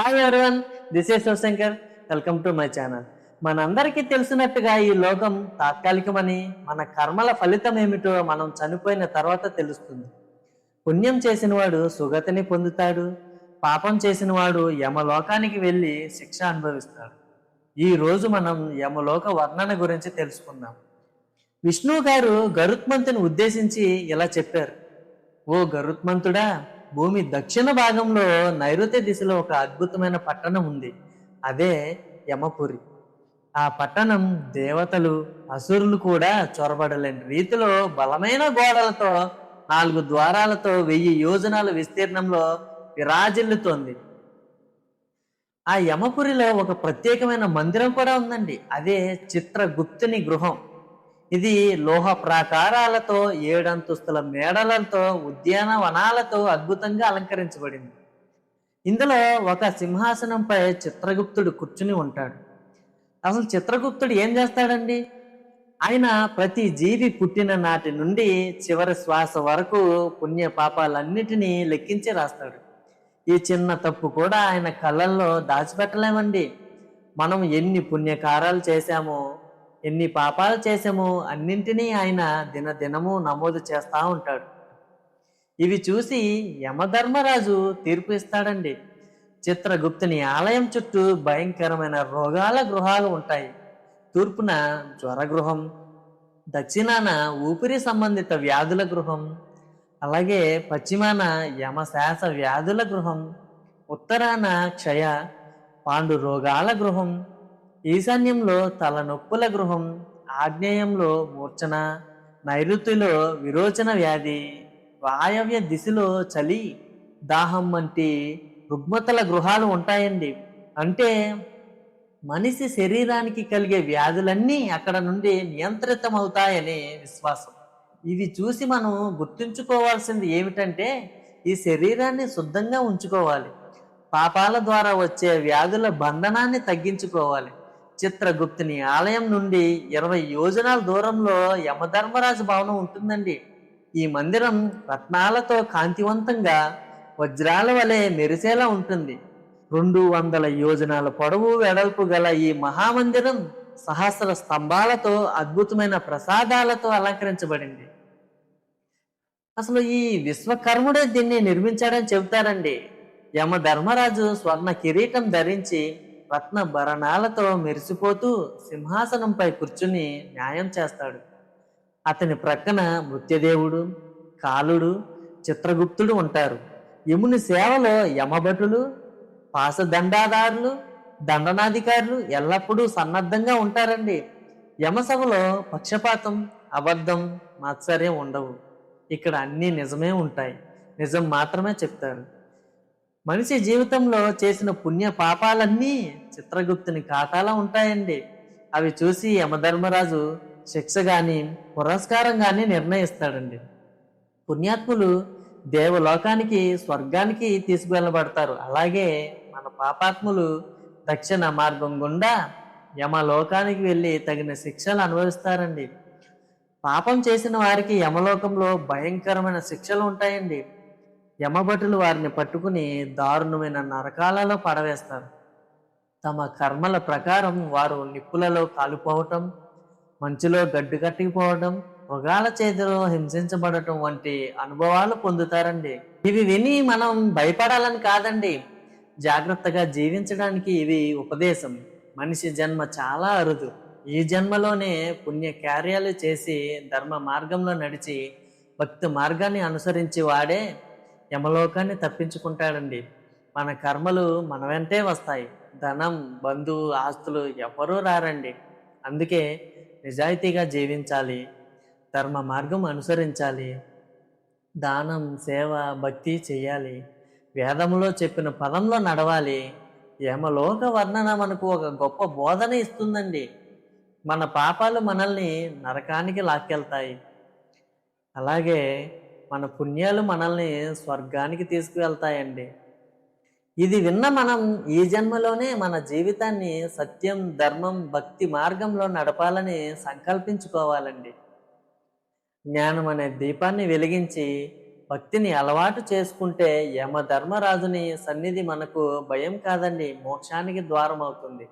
Hi everyone this is Shivashankar welcome to my channel మనందరికీ తెలిసినట్టుగా ఈ లోకం తాత్కాలికమని మన కర్మల ఫలితం ఏమిటో మనం చనిపోయిన తర్వాత తెలుస్తుంది. పుణ్యం చేసినవాడు సుగతిని పొందుతాడు. పాపం చేసినవాడు యమలోకానికి వెళ్ళి శిక్ష అనుభవిస్తాడు. ఈ రోజు మనం యమలోక వర్ణన గురించి తెలుసుకుందాం. విష్ణువు గారు గరుత్మంతుని ఉద్దేశించి ఇలా చెప్పారు. ఓ గరుత్మంతుడా భూమి దక్షిణ భాగంలో నైరుతి దిశలో ఒక అద్భుతమైన పట్టణం ఉంది. అదే యమపురి. ఆ పట్టణం దేవతలు అసురులు కూడా చొరబడలేని రీతిలో బలమైన గోడలతో నాలుగు ద్వారాలతో వెయ్యి యోజనాల విస్తీర్ణంలో విరాజిల్లుతోంది. ఆ యమపురిలో ఒక ప్రత్యేకమైన మందిరం కూడా ఉందండి. అదే చిత్రగుప్తుని గృహం. ఇది లోహ ప్రాకారాలతో ఏడంతస్తుల మేడలతో ఉద్యానవనాలతో అద్భుతంగా అలంకరించబడింది. ఇందులో ఒక సింహాసనంపై చిత్రగుప్తుడు కూర్చుని ఉంటాడు. అసలు చిత్రగుప్తుడు ఏం చేస్తాడండి? ఆయన ప్రతి జీవి పుట్టిన నాటి నుండి చివరి శ్వాస వరకు పుణ్య పాపాలన్నిటినీ లెక్కించి రాస్తాడు. ఈ చిన్న తప్పు కూడా ఆయన కళ్ళల్లో దాచిపెట్టలేమండి. మనం ఎన్ని పుణ్యకారాలు చేశామో ఎన్ని పాపాలు చేసామో అన్నింటినీ ఆయన దినదినము నమోదు చేస్తూ ఉంటాడు. ఇవి చూసి యమధర్మరాజు తీర్పు ఇస్తాడండి. చిత్రగుప్తుని ఆలయం చుట్టూ భయంకరమైన రోగాల గృహాలు ఉంటాయి. తూర్పున జ్వర గృహం దక్షిణాన ఊపిరి సంబంధిత వ్యాధుల గృహం అలాగే పశ్చిమాన యమశాస వ్యాధుల గృహం ఉత్తరాన క్షయ పాండు రోగాల గృహం ఈశాన్యంలో తలనొప్పుల గృహం ఆగ్నేయంలో మూర్ఛన నైరుతిలో విరోచన వ్యాధి వాయవ్య దిశలో చలి దాహం వంటి రుగ్మతల గృహాలు ఉంటాయండి. అంటే మనిషి శరీరానికి కలిగే వ్యాధులన్నీ అక్కడ నుండి నియంత్రితమవుతాయని విశ్వాసం. ఇవి చూసి మనం గుర్తుంచుకోవాల్సింది ఏమిటంటే ఈ శరీరాన్ని శుద్ధంగా ఉంచుకోవాలి. పాపాల ద్వారా వచ్చే వ్యాధుల బంధనాన్ని తగ్గించుకోవాలి. చిత్రగుప్తుని ఆలయం నుండి ఇరవై యోజనాల దూరంలో యమధర్మరాజు భవనం ఉంటుందండి. ఈ మందిరం రత్నాలతో కాంతివంతంగా వజ్రాల వలె మెరిసేలా ఉంటుంది. రెండు వందల యోజనాల పొడవు వెడల్పు గల ఈ మహామందిరం సహస్ర స్తంభాలతో అద్భుతమైన ప్రసాదాలతో అలంకరించబడింది. అసలు ఈ విశ్వకర్ముడే దీన్ని నిర్మించాడని చెబుతారండి. యమ ధర్మరాజు స్వర్ణ కిరీటం ధరించి రత్న భరణాలతో మెరిసిపోతూ సింహాసనంపై కూర్చుని న్యాయం చేస్తాడు. అతని ప్రక్కన మృత్యదేవుడు కాలుడు చిత్రగుప్తుడు ఉంటారు. యముని సేవలో యమభటులు పాసదండాదారులు దండనాధికారులు ఎల్లప్పుడూ సన్నద్ధంగా ఉంటారండి. యమసభలో పక్షపాతం అబద్ధం మాత్సర్యం ఉండవు. ఇక్కడ అన్నీ నిజమే ఉంటాయి. నిజం మాత్రమే చెప్తారు. మనిషి జీవితంలో చేసిన పుణ్య పాపాలన్నీ చిత్రగుప్తుని ఖాతాలో ఉంటాయండి. అవి చూసి యమధర్మరాజు శిక్ష గాని పురస్కారం గాని నిర్ణయిస్తాడండి. పుణ్యాత్ములు దేవలోకానికి స్వర్గానికి తీసుకువెళ్ళబడతారు. అలాగే మన పాపాత్ములు దక్షిణ మార్గం గుండా యమలోకానికి వెళ్ళి తగిన శిక్షలు అనుభవిస్తారండి. పాపం చేసిన వారికి యమలోకంలో భయంకరమైన శిక్షలు ఉంటాయండి. యమభటులు వారిని పట్టుకుని దారుణమైన నరకాలలో పడవేస్తారు. తమ కర్మల ప్రకారం వారు నిప్పులలో కాలిపోవటం మంచులో గడ్డు కట్టిపోవడం మృగాల చేతిలో హింసించబడటం వంటి అనుభవాలు పొందుతారండి. ఇవి విని మనం భయపడాలని కాదండి. జాగ్రత్తగా జీవించడానికి ఇవి ఉపదేశం. మనిషి జన్మ చాలా అరుదు. ఈ జన్మలోనే పుణ్య కార్యాలు చేసి ధర్మ మార్గంలో నడిచి భక్తి మార్గాన్ని అనుసరించి వాడే యమలోకాన్ని తప్పించుకుంటాడండి. మన కర్మలు మన వెంటే వస్తాయి. ధనం బంధువు ఆస్తులు ఎవరూ రారండి. అందుకే నిజాయితీగా జీవించాలి. ధర్మ మార్గం అనుసరించాలి. దానం సేవ భక్తి చేయాలి. వేదములో చెప్పిన పదంలో నడవాలి. యమలోక వర్ణన మనకు ఒక గొప్ప బోధన ఇస్తుందండి. మన పాపాలు మనల్ని నరకానికి లాక్కెళ్తాయి. అలాగే మన పుణ్యాలు మనల్ని స్వర్గానికి తీసుకువెళ్తాయండి. ఇది విన్న మనం ఈ జన్మలోనే మన జీవితాన్ని సత్యం ధర్మం భక్తి మార్గంలో నడపాలని సంకల్పించుకోవాలండి. జ్ఞానం అనే దీపాన్ని వెలిగించి భక్తిని అలవాటు చేసుకుంటే యమధర్మరాజుని సన్నిధి మనకు భయం కాదండి మోక్షానికి ద్వారం అవుతుంది